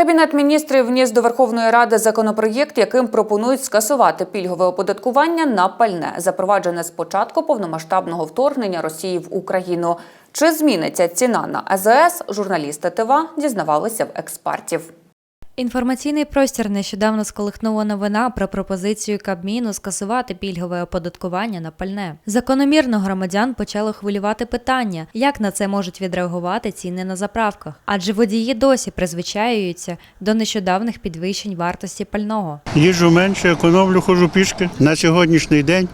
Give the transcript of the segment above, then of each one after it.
Кабінет міністрів вніс до Верховної Ради законопроєкт, яким пропонують скасувати пільгове оподаткування на пальне, запроваджене з початку повномасштабного вторгнення Росії в Україну. Чи зміниться ціна на АЗС? Журналісти ТВА дізнавалися в експертів. Інформаційний простір нещодавно сколихнула новина про пропозицію Кабміну скасувати пільгове оподаткування на пальне. Закономірно громадян почало хвилювати питання, як на це можуть відреагувати ціни на заправках, адже водії досі призвичаюються до нещодавних підвищень вартості пального. Їжджу менше, економлю, ходжу пішки. На сьогоднішній день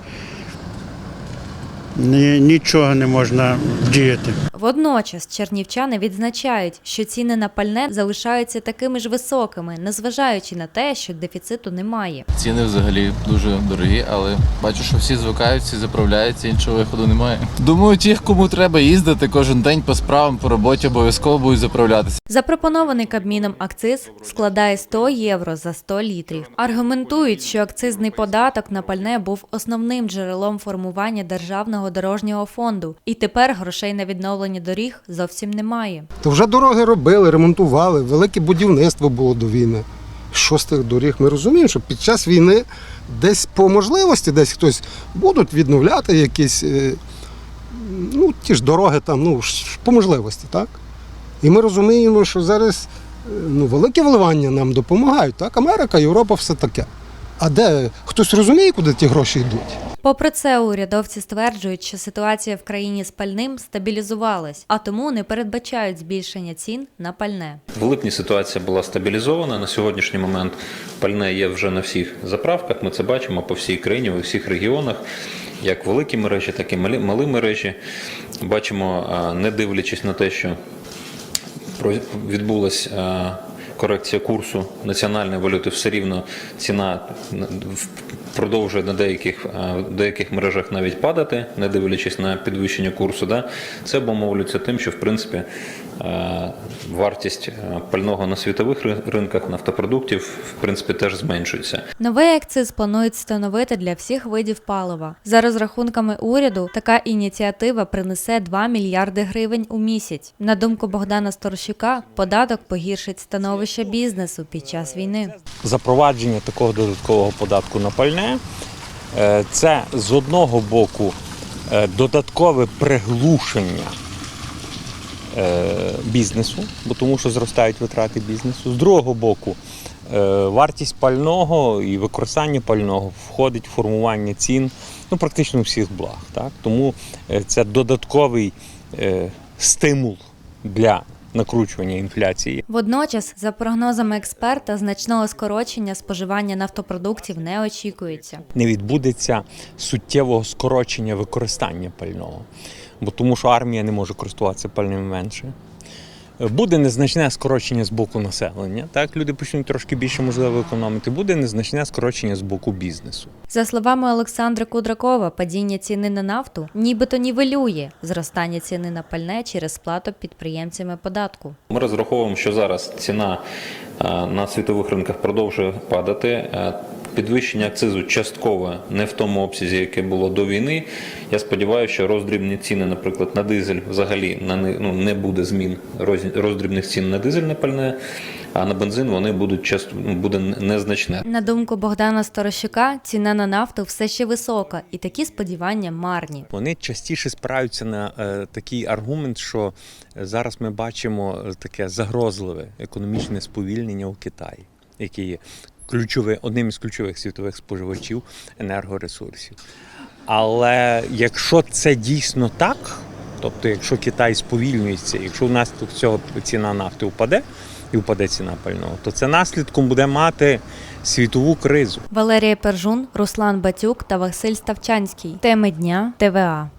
нічого не можна діяти. Водночас чернівчани відзначають, що ціни на пальне залишаються такими ж високими, незважаючи на те, що дефіциту немає. Ціни взагалі дуже дорогі, але бачу, що всі звикають, всі заправляються, іншого виходу немає. Думаю, ті, кому треба їздити кожен день по справам, по роботі, обов'язково будуть заправлятися. Запропонований Кабміном акциз складає 100 євро за 100 літрів. Аргументують, що акцизний податок на пальне був основним джерелом формування державного дорожнього фонду, і тепер грошей на відновлення доріг зовсім немає. То вже дороги робили, ремонтували, велике будівництво було до війни. Що з тих доріг? Ми розуміємо, що під час війни десь по можливості, десь хтось будуть відновляти якісь е, ну, ті ж дороги там, ну, по можливості, так? І ми розуміємо, що зараз е, ну, великі вливання нам допомагають. Так? Америка, Європа, все таке. А де хтось розуміє, куди ті гроші йдуть? Попри це, урядовці стверджують, що ситуація в країні з пальним стабілізувалась, а тому не передбачають збільшення цін на пальне. В липні ситуація була стабілізована. На сьогоднішній момент пальне є вже на всіх заправках. Ми це бачимо по всій країні, у всіх регіонах, як великі мережі, так і малі, мережі. Бачимо, не дивлячись на те, що відбулась а, корекція курсу національної валюти, все рівно ціна на- продовжує на деяких, в деяких мережах навіть падати, не дивлячись на підвищення курсу. Да? Це обумовлюється тим, що в принципі вартість пального на світових ринках нафтопродуктів в принципі теж зменшується. Новий акциз планують встановити для всіх видів палива. За розрахунками уряду, така ініціатива принесе 2 мільярди гривень у місяць. На думку Богдана Сторощука, податок погіршить становище бізнесу під час війни. запровадження такого додаткового податку на пальне е, це з одного боку е, додаткове приглушення е, бізнесу, бо тому що зростають витрати бізнесу. З другого боку, е, вартість пального і використання пального входить в формування цін ну, практично всіх благ. Так? Тому е, це додатковий е, стимул для накручування інфляції. Водночас, за прогнозами експерта, значного скорочення споживання нафтопродуктів не очікується. не відбудеться суттєвого скорочення використання пального, бо тому що армія не може користуватися пальним менше. Буде незначне скорочення з боку населення. Так, люди почнуть трошки більше можливо економити. Буде незначне скорочення з боку бізнесу. За словами Олександра Кудракова, падіння ціни на нафту нібито нівелює зростання ціни на пальне через сплату підприємцями податку. Ми розраховуємо, що зараз ціна на світових ринках продовжує падати. Підвищення акцизу частково не в тому обсязі, яке було до війни. Я сподіваюся, що роздрібні ціни, наприклад, на дизель взагалі на не, ну, не буде змін роз- роздрібних цін на дизельне пальне, а на бензин вони будуть часто ну, буде незначне. На думку Богдана Сторощука, ціна на нафту все ще висока, і такі сподівання марні. Вони частіше спираються на е, такий аргумент, що е, зараз ми бачимо е, таке загрозливе економічне сповільнення у Китаї, який є ключовий, одним із ключових світових споживачів енергоресурсів. Але якщо це дійсно так, тобто якщо Китай сповільнюється, якщо внаслідок цього ціна нафти впаде і впаде ціна пального, то це наслідком буде мати світову кризу. Валерія Пержун, Руслан Батюк та Василь Ставчанський. Теми дня ТВА.